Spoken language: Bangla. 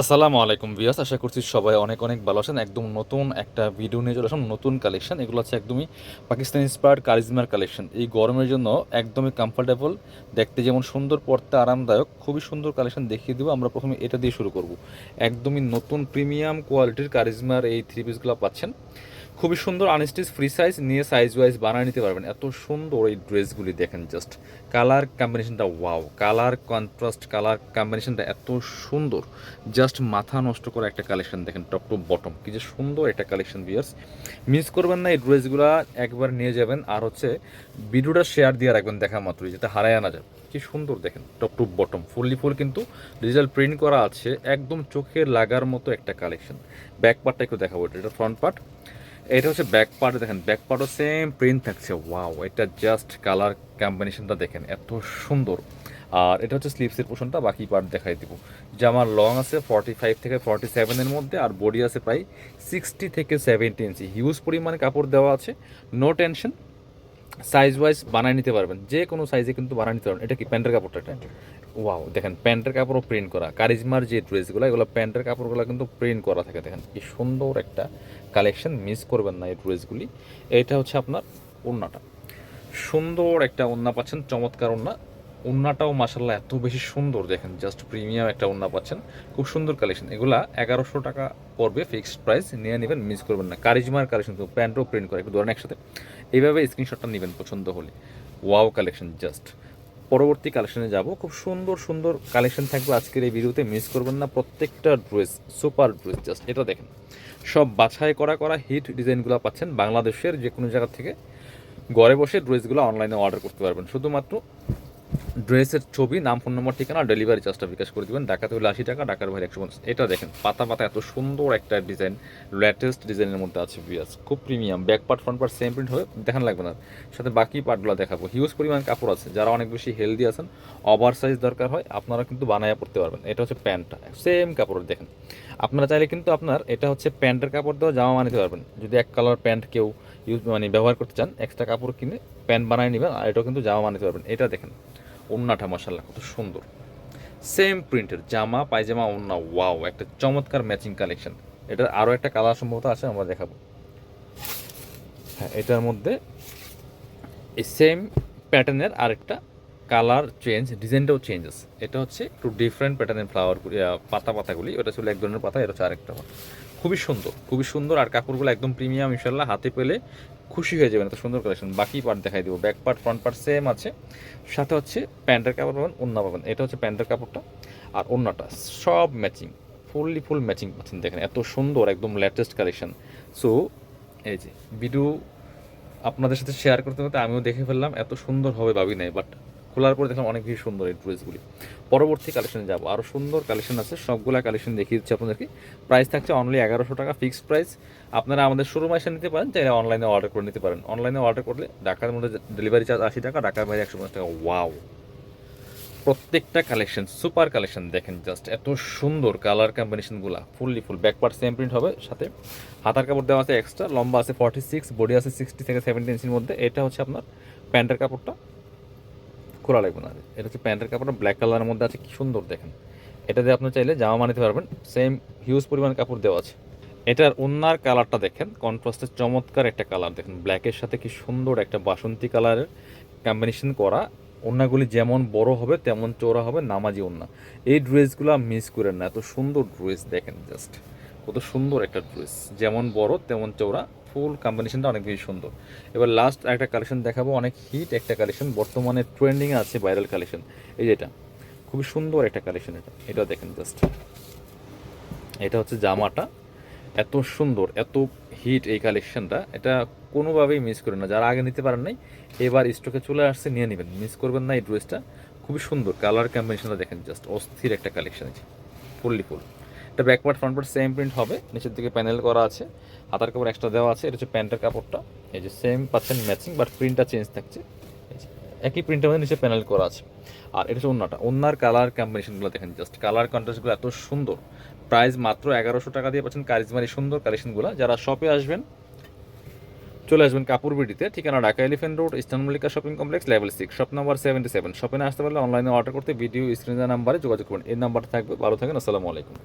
আসসালামু আলাইকুম ভিয়াস আশা করছি সবাই অনেক অনেক ভালো আছেন। একদম নতুন একটা ভিডিও নিয়ে চলে আসুন নতুন কালেকশন এগুলো হচ্ছে একদমই পাকিস্তান ইন্সপায়ার্ড কারিজমার কালেকশন এই গরমের জন্য একদমই কমফোর্টেবল দেখতে যেমন সুন্দর পড়তে আরামদায়ক, খুবই সুন্দর কালেকশন দেখিয়ে দেবো। আমরা প্রথমে এটা দিয়ে শুরু করব। একদমই নতুন প্রিমিয়াম কোয়ালিটির কারিজমার এই থ্রি পিসগুলো পাচ্ছেন। খুবই সুন্দর আনস্টিচ ফ্রি সাইজ নিয়ে সাইজ ওয়াইজ বানিয়ে নিতে পারবেন। এত সুন্দর এই ড্রেসগুলি দেখেন জাস্ট কালার কম্বিনেশনটা ওয়াও কালার কন্ট্রাস্ট কালার কম্বিনেশনটা এত সুন্দর। জাস্ট মাথা নষ্ট করা একটা কালেকশন দেখেন টপ টু বটম কি যে সুন্দর একটা কালেকশন বিয়ার্স মিস করবেন না এই ড্রেসগুলো, একবার নিয়ে যাবেন। আর হচ্ছে ভিডিওটা শেয়ার দিয়ে রাখবেন দেখা মাত্রই, যাতে হারায় আনা যায়। কি সুন্দর দেখেন top to bottom fully full কিন্তু ডিজিটাল প্রিন্ট করা আছে, একদম চোখে লাগার মতো একটা কালেকশন ব্যাক পার্টটা একটু দেখাবো, এটা ফ্রন্ট পার্ট এটা হচ্ছে ব্যাক পার্ট দেখেন ব্যাক পার্টও সেম প্রিন্ট থাকছে। ওয়াও এটা জাস্ট কালার কম্বিনেশনটা দেখেন, এত সুন্দর। আর এটা হচ্ছে স্লিপসের পোর্শনটা বাকি পার্ট দেখাই দিব। জামার লং আছে ফর্টি ফাইভ থেকে ফর্টি সেভেনের মধ্যে, আর বডি আছে প্রায় সিক্সটি থেকে সেভেন্টি ইঞ্চি হিউজ পরিমাণে কাপড় দেওয়া আছে নো টেনশন সাইজ ওয়াইজ বানায় নিতে পারবেন, যে কোনো সাইজে কিন্তু বানায় নিতে পারবেন। এটা কি প্যান্টের কাপড়টা ওয়াও দেখেন, প্যান্টের কাপড়ও প্রিন্ট করা। কারিজমার যে ড্রেসগুলো এগুলো প্যান্টের কাপড়গুলো কিন্তু প্রিন্ট করা থাকে। দেখেন, কি সুন্দর একটা কালেকশন মিস করবেন না এই ড্রেসগুলি এটা হচ্ছে আপনার ওড়নাটা। সুন্দর একটা ওড়না পাচ্ছেন, চমৎকার ওড়না। ওড়নাটাও মাসাল্লাহ এত বেশি সুন্দর। দেখেন জাস্ট প্রিমিয়াম একটা ওড়না পাচ্ছেন। খুব সুন্দর কালেকশন এগুলা এগারোশো টাকা পড়বে ফিক্সড প্রাইস নিয়ে নেবেন মিস করবেন না। কারিজমার কালেকশন তো প্যান্টও প্রিন্ট করে। একটু ধরেন একসাথে। এইভাবে স্ক্রিনশটটা নেবেন পছন্দ হলে। ওয়াও কালেকশন জাস্ট পরবর্তী কালেকশনে যাব। খুব সুন্দর সুন্দর কালেকশন থাকবে আজকের এই ভিডিওতে মিস করবেন না, প্রত্যেকটা ড্রেস সুপার ড্রেস জাস্ট এটা দেখেন। সব বাছাই করা করা হিট ডিজাইনগুলো পাচ্ছেন। বাংলাদেশের যে কোনো জায়গা থেকে ঘরে বসে ড্রেসগুলো অনলাইনে অর্ডার করতে পারবেন। শুধুমাত্র ড্রেসের ছবি, নাম, ফোন নম্বর, ঠিকানা ডেলিভারি চার্জটা বিকাশ করে দেবেন। ঢাকাতে হলে আশি টাকা, ঢাকার বাইরে একশো পঞ্চাশ। এটা দেখেন, পাতা পাতা এত সুন্দর একটা ডিজাইন লেটেস্ট ডিজাইনের মধ্যে আছে বিয়াস খুব premium back part front part same print হবে, দেখান লাগবে না। সাথে বাকি পার্টগুলো দেখাবো। হিউজ পরিমাণ কাপড় আছে। যারা অনেক বেশি হেলদি আছেন ওভার সাইজ দরকার হয়, আপনারা কিন্তু বানায়া পড়তে পারবেন। এটা হচ্ছে প্যান্টটা। সেম কাপড়, দেখেন। আপনারা চাইলে কিন্তু আপনার, এটা হচ্ছে প্যান্টের কাপড় দেওয়া, জামা বানাতে পারবেন। যদি এক কালার প্যান্ট কেউ ইউজ মানে ব্যবহার করতে চান এক্সট্রা কাপড় কিনে প্যান্ট বানিয়ে নেবেন, আর এটাও কিন্তু জামা বানাতে পারবেন। এটা দেখেন। ওন্নাটা মশাল্লা কত সুন্দর। সেম প্রিন্টের জামা, পায়জামা, ওন্না ওয়াও একটা চমৎকার ম্যাচিং কালেকশন এটার আরও একটা কালার সম্ভবত আছে, আমরা দেখাবো। হ্যাঁ এটার মধ্যে এই সেম প্যাটার্নের আরেকটা কালার চেঞ্জ ডিজাইনটাও চেঞ্জ আছে। এটা হচ্ছে একটু ডিফারেন্ট প্যাটার্নের ফ্লাওয়ার পাতা পাতাগুলি, ওটা ছিল এক ধরনের পাতা, এটা হচ্ছে আরেকটা খুবই সুন্দর খুবই সুন্দর আর কাপড়গুলো একদম প্রিমিয়াম ইনশাল্লাহ হাতে পেলে খুশি হয়ে যাবেন, এত সুন্দর কালেকশন বাকি পার্ট দেখাই দেবো back part front part same আছে। সাথে হচ্ছে প্যান্টের কাপড় পাবেন ওন্না পাবেন, এটা হচ্ছে প্যান্টের কাপড়টা আর ওন্নাটা সব ম্যাচিং ফুললি ফুল ম্যাচিং পাচ্ছেন, দেখেন এত সুন্দর একদম লেটেস্ট কালেকশন সো এই যে ভিডিও আপনাদের সাথে শেয়ার করতে করতে আমিও দেখে ফেললাম, এত সুন্দর হবে ভাবি নাই বাট খোলার পরে দেখলাম অনেক বেশি সুন্দর এই ড্রেসগুলি। পরবর্তী কালেকশনে যাব। আরও সুন্দর কালেকশন আছে, সবগুলা কালেকশন দেখিয়ে দিচ্ছি আপনাদেরকে। প্রাইস থাকছে অনলি এগারোশো টাকা ফিক্সড প্রাইস আপনারা আমাদের শোরুমে এসে নিতে পারেন, চাইলে অনলাইনে অর্ডার করে নিতে পারেন। অনলাইনে অর্ডার করলে ঢাকার মধ্যে ডেলিভারি চার্জ আশি টাকা, ঢাকার বাইরে একশো পঞ্চাশ টাকা। ওয়াও প্রত্যেকটা কালেকশন সুপার কালেকশন দেখেন জাস্ট এত সুন্দর colour কম্বিনেশনগুলো fully full back part same print হবে সাথে। হাতার কাপড় দেওয়া আছে এক্সট্রা লম্বা আছে ফর্টি সিক্স বডি আছে সিক্সটি থেকে সেভেন্টি ইঞ্চির মধ্যে। এটা হচ্ছে আপনার প্যান্টের কাপড়টা। খোলা লাগবে না। এটা হচ্ছে প্যান্টের কাপড়টা ব্ল্যাক কালারের মধ্যে আছে, কি সুন্দর দেখেন। এটা দিয়ে আপনি চাইলে জামা বানাতে পারবেন সেম হিউজ পরিমাণ কাপড় দেওয়া আছে। এটার ওনার কালারটা দেখেন কন্ট্রাস্টের চমৎকার একটা কালার দেখেন। ব্ল্যাকের সাথে কি সুন্দর একটা বাসন্তী কালারের কম্বিনেশন করা। ওন্নাগুলি যেমন বড় হবে, তেমন চওড়া হবে, নামাজি ওন্না। এই ড্রেসগুলো মিস করেন না, এত সুন্দর ড্রেস দেখেন জাস্ট কত সুন্দর একটা ড্রেস যেমন বড়, তেমন চওড়া ফুল কম্বিনেশনটা অনেক বেশি সুন্দর। এবার লাস্ট একটা কালেকশন দেখাবো, অনেক হিট একটা কালেকশন বর্তমানে ট্রেন্ডিংয়ে আছে ভাইরাল কালেকশন এই যেটা খুবই সুন্দর একটা কালেকশন এটা। এটা দেখেন জাস্ট এটা হচ্ছে জামাটা। এত সুন্দর, এত হিট এই কালেকশনটা এটা কোনোভাবেই মিস করেন না। যারা আগে নিতে পারেন নাই, এবার স্টকে চলে আসছে, নিয়ে নেবেন। মিস করবেন না এই ড্রেসটা খুবই সুন্দর। কালার কম্বিনেশনটা দেখেন জাস্ট অস্থির একটা কালেকশন আছে ফুললি ফুল এটা back part front part same print হবে। নিচের দিকে প্যানেল করা আছে। হাতার কাপড় এক্সট্রা দেওয়া আছে। এটা হচ্ছে প্যান্টের কাপড়টা। এই যে সেম পাচ্ছেন ম্যাচিং বাট প্রিন্টটা চেঞ্জ থাকছে। একই প্রিন্টের মধ্যে নিচে প্যানেল করা আছে। আর এটা হচ্ছে অন্যটা অন্যার কালার কম্বিনেশনগুলো দেখেন জাস্ট কালার কন্ট্রাস্টগুলো এত সুন্দর। প্রাইস মাত্র এগারোশো টাকা দিয়ে পাচ্ছেন কারিজমারি সুন্দর কালেকশনগুলো যারা শপে আসবেন, চলে আসবেন কাপুর বিডিতে। ঠিকানা Dhaka elephant road, eastern Mallika shopping complex level six shop number seventy seven শপে আসতে পারলে অনলাইনে অর্ডার করতে ভিডিও স্ক্রিনের নাম্বারে যোগাযোগ করুন। এই নাম্বার থাকবে। ভালো থাকেন। আসসালামু আলাইকুম।